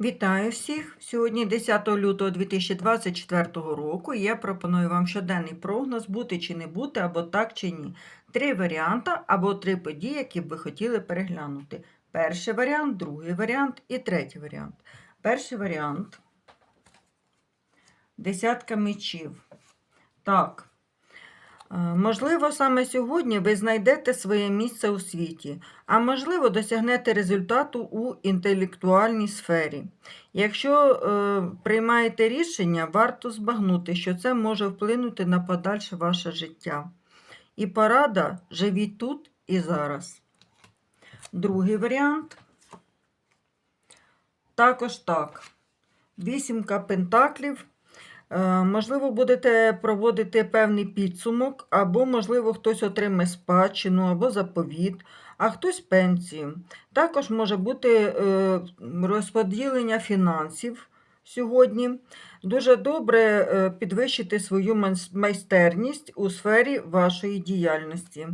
Вітаю всіх! Сьогодні 10 лютого 2024 року. Я пропоную вам щоденний прогноз бути чи не бути, або так чи ні. Три варіанти або три події, які б ви хотіли переглянути. Перший варіант, другий варіант і третій варіант. Перший варіант. Десятка мечів. Так. Можливо, саме сьогодні ви знайдете своє місце у світі, а можливо, досягнете результату у інтелектуальній сфері. Якщо е, приймаєте рішення, варто збагнути, що це може вплинути на подальше ваше життя. І порада живіть тут і зараз. Другий варіант. Також так. Вісімка пентаклів. Е, Можливо, будете проводити певний підсумок, або, можливо, хтось отримає спадщину або заповіт, а хтось пенсію. Також може бути е, розподілення фінансів сьогодні. Дуже добре е, підвищити свою майстерність у сфері вашої діяльності.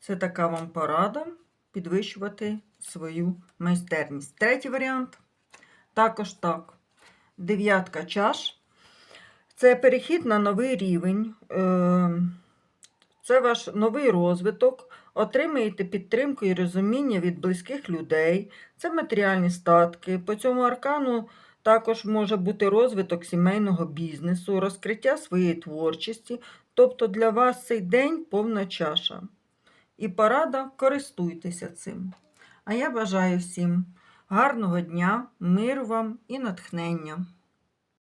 Це така вам порада підвищувати свою майстерність. Третій варіант. Також так. Дев'ятка чаш. Це перехід на новий рівень. Е, Це ваш новий розвиток. Отримаєте підтримку і розуміння від близьких людей. Це матеріальні статки. По цьому аркану також може бути розвиток сімейного бізнесу, розкриття своєї творчості. Тобто для вас цей день повна чаша. І порада користуйтеся цим. А я бажаю всім гарного дня, миру вам і натхнення.